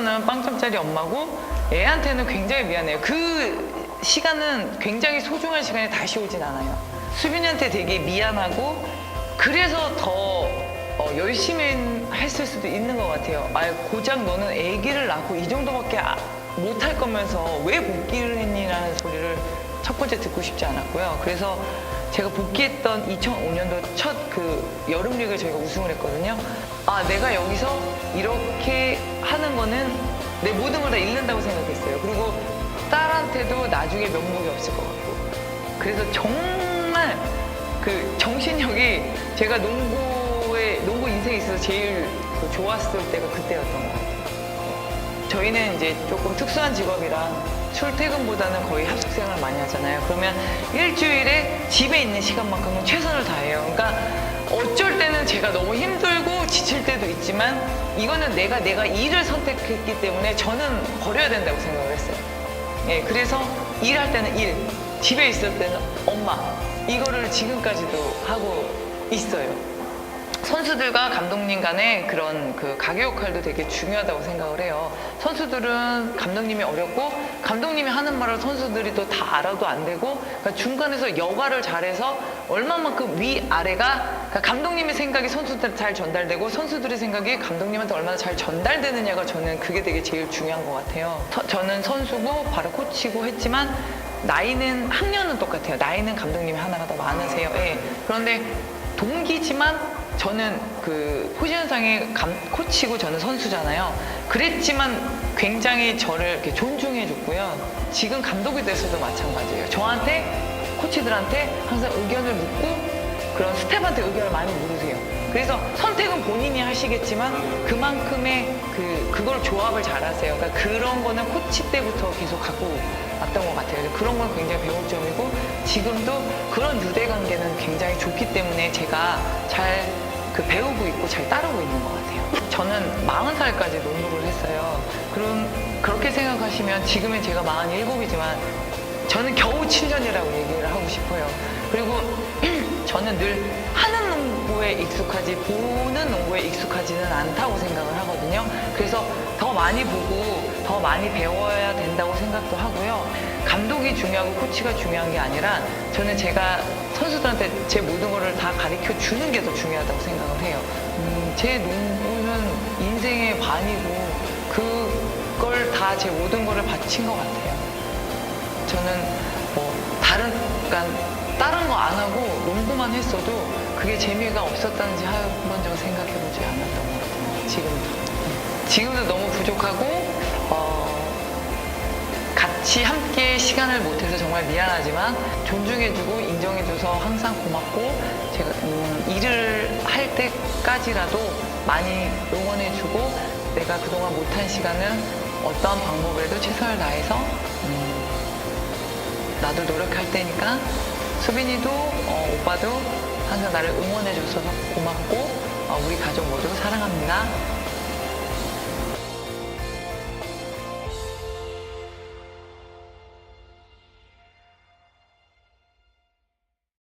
엄마는 빵점짜리 엄마고 애한테는 굉장히 미안해요. 그 시간은 굉장히 소중한 시간이 다시 오진 않아요. 수빈이한테 되게 미안하고 그래서 더 어, 열심히 했을 수도 있는 것 같아요. 아, 고작 너는 아기를 낳고 이 정도밖에 아- 못할 거면서 왜 복귀를 했니라는 소리를 첫 번째 듣고 싶지 않았고요. 그래서 제가 복귀했던 2005년도 첫 그 여름 리그에 저희가 우승을 했거든요. 아, 내가 여기서 이렇게 하는 거는 내 모든 걸 다 잃는다고 생각했어요. 그리고 딸한테도 나중에 면목이 없을 것 같고. 그래서 정말 그 정신력이 제가 농구에 농구 인생에 있어서 제일 그 좋았을 때가 그때였던 것 같아요. 저희는 이제 조금 특수한 직업이라 출퇴근보다는 거의 합숙 생활을 많이 하잖아요. 그러면 일주일에 집에 있는 시간만큼은 최선을 다해요. 그러니까 어쩔 때는 제가 너무 힘들고 지칠 때도 있지만 이거는 내가 내가 일을 선택했기 때문에 저는 버려야 된다고 생각을 했어요. 예, 그래서 일할 때는 일, 집에 있을 때는 엄마. 이거를 지금까지도 하고 있어요. 선수들과 감독님 간의 그런 그 가교 역할도 되게 중요하다고 생각을 해요. 선수들은 감독님이 어렵고 감독님이 하는 말을 선수들이 또 다 알아도 안 되고 그러니까 중간에서 여가를 잘해서 얼마만큼 위 아래가 그러니까 감독님의 생각이 선수들한테 잘 전달되고 선수들의 생각이 감독님한테 얼마나 잘 전달되느냐가 저는 그게 되게 제일 중요한 것 같아요. 서- 저는 선수고 바로 코치고 했지만 나이는 학년은 똑같아요. 나이는 감독님이 하나가 더 많으세요. 예. 그런데 동기지만 저는 그 포지션상의 감, 코치고 저는 선수잖아요. 그랬지만 굉장히 저를 이렇게 존중해 줬고요. 지금 감독이 돼서도 마찬가지예요. 저한테 코치들한테 항상 의견을 묻고 그런 스텝한테 의견을 많이 물으세요. 그래서 선택은 본인이 하시겠지만 그만큼의 그 그걸 조합을 잘하세요. 그러니까 그런 거는 코치 때부터 계속 갖고 왔던 것 같아요. 그런 건 굉장히 배울 점이고 지금도 그런 유대 관계는 굉장히 좋기 때문에 제가 잘 그 배우고 있고 잘 따르고 있는 것 같아요. 저는 40살까지 농구를 했어요. 그럼 그렇게 생각하시면 지금은 제가 47이지만 저는 겨우 7년이라고 얘기를 하고 싶어요. 그리고 저는 늘 하는 농구에 익숙하지 보는 농구에 익숙하지는 않다고 생각을 하거든요. 그래서 더 많이 보고 더 많이 배워야 된다고 생각도 하고요. 감독이 중요하고 코치가 중요한 게 아니라 저는 제가 선수들한테 제 모든 거를 다 가르쳐 주는 게 더 중요하다고 생각을 해요. 음, 제 농구는 인생의 반이고 그걸 다 제 모든 거를 바친 것 같아요. 저는 뭐 다른 그러니까 다른 거 안 하고 농구만 했어도 그게 재미가 없었다는지 한 번도 생각해 보지 않았던 것 같아요. 지금도 지금도 너무 부족하고 어, 같이 함께 시간을 못해서 정말 미안하지만 존중해주고 인정해줘서 항상 고맙고 제가 음, 일을 할 때까지라도 많이 응원해주고 내가 그동안 못한 시간은 어떠한 방법으로도 최선을 다해서 음, 나도 노력할 테니까 수빈이도 어, 오빠도 항상 나를 응원해줘서 고맙고 어, 우리 가족 모두 사랑합니다.